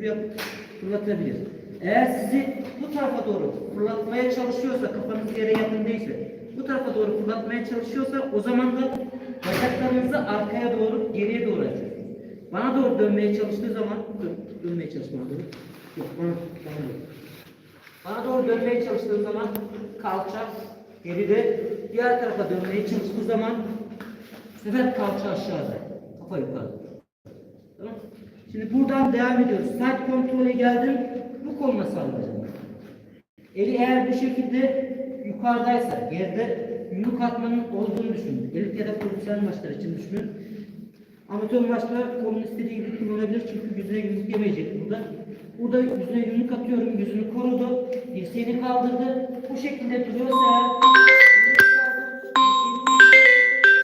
buraya fırlatabilir. Eğer sizi bu tarafa doğru fırlatmaya çalışıyorsa, kafanız yere yakın değilse, bu tarafa doğru fırlatmaya çalışıyorsa o zaman da bacaklarınızı arkaya doğru, geriye doğru açıyorsunuz. Bana doğru dönmeye çalıştığı zaman, dön, dönmeye çalışmaya doğru. Yok, bana, bana doğru. Bana doğru dönmeye çalıştığım zaman kalça geride, diğer tarafa dönmeye çalıştığı zaman sefer kalça aşağıda, kafa yukarıda. Tamam. Şimdi buradan devam ediyoruz. Side kontrole geldim. Bu koluna sarılacağım. Eli eğer bu şekilde yukarıdaysa, yerde yumruk atmanın olduğunu düşünün. Elit ya da profesyonel maçlar için düşünün. Amatör maçlar kolun istediği gibi kullanabilir çünkü yüzüne yumruk yemeyecek burada. Burada yüzüne yumruk atıyorum, yüzünü korudu, dirseğini kaldırdı. Bu şekilde duruyorsa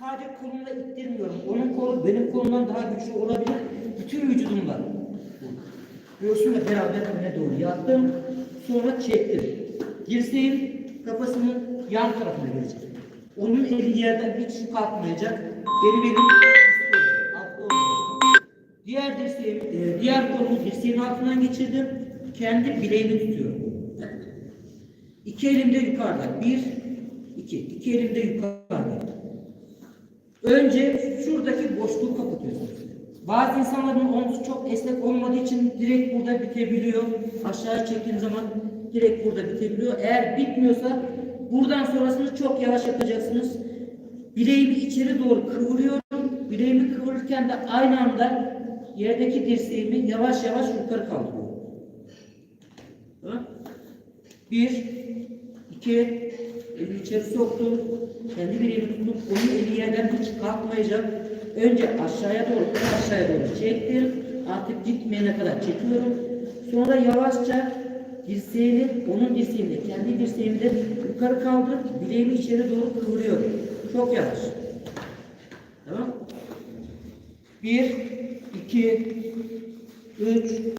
sadece kolumla ittirmiyorum. Onun kolu benim kolumdan daha güçlü olabilir. Bütün vücudum var. Göğsümle beraber öne doğru yattım. Sonra çektim. Dirseğim kafasının yan tarafına gelecek. Onun eli yerden hiç kalkmayacak. Benim altta olmayacak. Diğer dirseğim, e, diğer kolumu dirseğin altından geçirdim. Kendi bileğimi tutuyorum. İki elim de yukarıda. Bir, iki. İki elim de yukarıda. Önce şuradaki boşluğu kapatıyorsunuz. Bazı insanların omzu çok esnek olmadığı için direkt burada bitebiliyor. Aşağıya çektiğim zaman direkt burada bitebiliyor. Eğer bitmiyorsa buradan sonrasını çok yavaş yapacaksınız. Bileğimi içeri doğru kıvırıyorum. Bileğimi kıvırırken de aynı anda yerdeki dirseğimi yavaş yavaş yukarı kaldırıyorum. Bir, iki, elini içeri soktum. Kendi bileğimi tutup onun eli yerden hiç kalkmayacak. Önce aşağıya doğru, aşağıya doğru çektim. Artık gitmeyene kadar çekiyorum. Sonra yavaşça dirseğini, onun dirseğini kendi dirseğimi de yukarı kaldırıp bileğimi içeri doğru kıvırıyorum. Çok yavaş. Tamam? Bir, iki, üç,